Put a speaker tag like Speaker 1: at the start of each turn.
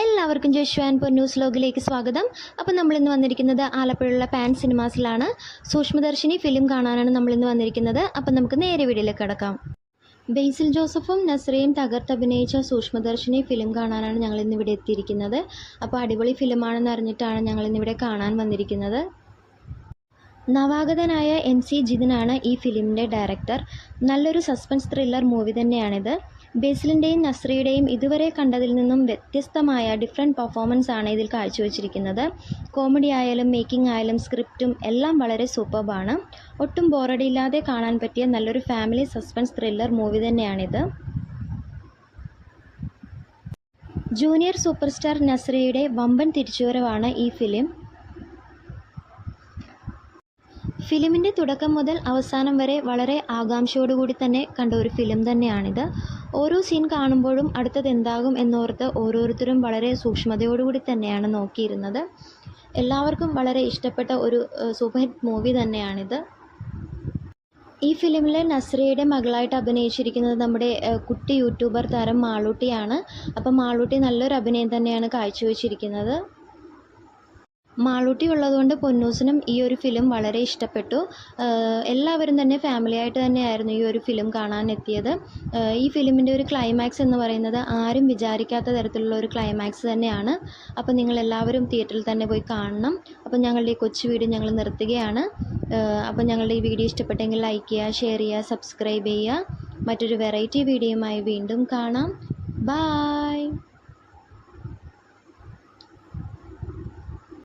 Speaker 1: എല്ലാവർക്കും ജോഷു and news ലോഗിലേക്ക് സ്വാഗതം. അപ്പോൾ നമ്മളിന്ന് വന്നിരിക്കുന്നത് ആലപ്പുഴയുള്ള പാൻ സിനിമാസിലാണ്. സൂക്ഷ്മദർശിനി ഫിലിം കാണാനാണ് നമ്മളിന്ന് വന്നിരിക്കുന്നത്. അപ്പോൾ നമുക്ക് നേരെ വീഡിയോയിലേക്ക് കിടക്കാം. ബേസിൽ ജോസഫും നസ്രയും തകർത്തഭിനയിച്ച സൂക്ഷ്മദർശിനി ഫിലിം കാണാനാണ് ഞങ്ങൾ ഇന്നിവിടെ എത്തിയിരിക്കുന്നത്. അപ്പോൾ അടിപൊളി ഫിലിമാണെന്ന് അറിഞ്ഞിട്ടാണ് ഞങ്ങൾ ഇന്നിവിടെ കാണാൻ വന്നിരിക്കുന്നത്. നവാഗതനായ എം സി ജിതിനാണ് ഈ ഫിലിമിന്റെ ഡയറക്ടർ. നല്ലൊരു സസ്പെൻസ് ത്രില്ലർ മൂവി തന്നെയാണിത്. ബേസിലിന്റെയും നസ്രിയുടെയും ഇതുവരെ കണ്ടതിൽ നിന്നും വ്യത്യസ്തമായ ഡിഫറെന്റ് പെർഫോമൻസ് ആണ് ഇതിൽ കാഴ്ചവെച്ചിരിക്കുന്നത്. കോമഡി ആയാലും മേക്കിംഗ് ആയാലും സ്ക്രിപ്റ്റും എല്ലാം വളരെ സൂപ്പർബാണ്. ഒട്ടും ബോറടിയില്ലാതെ കാണാൻ പറ്റിയ നല്ലൊരു ഫാമിലി സസ്പെൻസ് ത്രില്ലർ മൂവി തന്നെയാണിത്. ജൂനിയർ സൂപ്പർ സ്റ്റാർ നസ്രിയുടെ വമ്പൻ തിരിച്ചുവരവാണ് ഈ ഫിലിം. ഫിലിമിന്റെ തുടക്കം മുതൽ അവസാനം വരെ വളരെ ആകാംക്ഷയോടുകൂടി തന്നെ കണ്ട ഒരു ഫിലിം തന്നെയാണിത്. ഓരോ സീൻ കാണുമ്പോഴും അടുത്തത് എന്താകും എന്നോർത്ത് ഓരോരുത്തരും വളരെ സൂക്ഷ്മതയോടുകൂടി തന്നെയാണ് നോക്കിയിരുന്നത്. എല്ലാവർക്കും വളരെ ഇഷ്ടപ്പെട്ട ഒരു സൂപ്പർ ഹിറ്റ് മൂവി തന്നെയാണിത്. ഈ ഫിലിമിലെ നസ്രിയയുടെ മകളായിട്ട് അഭിനയിച്ചിരിക്കുന്നത് നമ്മുടെ കുട്ടി യൂട്യൂബർ താരം മാളൂട്ടിയാണ്. അപ്പം മാളൂട്ടി നല്ലൊരു അഭിനയം തന്നെയാണ് കാഴ്ചവെച്ചിരിക്കുന്നത്. മാളൂട്ടി ഉള്ളതുകൊണ്ട് പൊന്നൂസിനും ഈ ഒരു ഫിലിം വളരെ ഇഷ്ടപ്പെട്ടു. എല്ലാവരും തന്നെ ഫാമിലി ആയിട്ട് തന്നെയായിരുന്നു ഈ ഒരു ഫിലിം കാണാൻ എത്തിയത് ഈ ഫിലിമിന്റെ ഒരു ക്ലൈമാക്സ് എന്ന് പറയുന്നത് ആരും വിചാരിക്കാത്ത തരത്തിലുള്ള ഒരു ക്ലൈമാക്സ് തന്നെയാണ്. അപ്പോൾ നിങ്ങൾ എല്ലാവരും തിയേറ്ററിൽ തന്നെ പോയി കാണണം. അപ്പോൾ ഞങ്ങളുടെ ഈ കൊച്ചു വീഡിയോ ഞങ്ങൾ നിർത്തുകയാണ്. അപ്പോൾ ഞങ്ങളുടെ ഈ വീഡിയോ ഇഷ്ടപ്പെട്ടെങ്കിൽ ലൈക്ക് ചെയ്യുക ഷെയർ ചെയ്യുക സബ്സ്ക്രൈബ് ചെയ്യുക. മറ്റൊരു വെറൈറ്റി വീഡിയോയുമായി വീണ്ടും കാണാം. ബായ്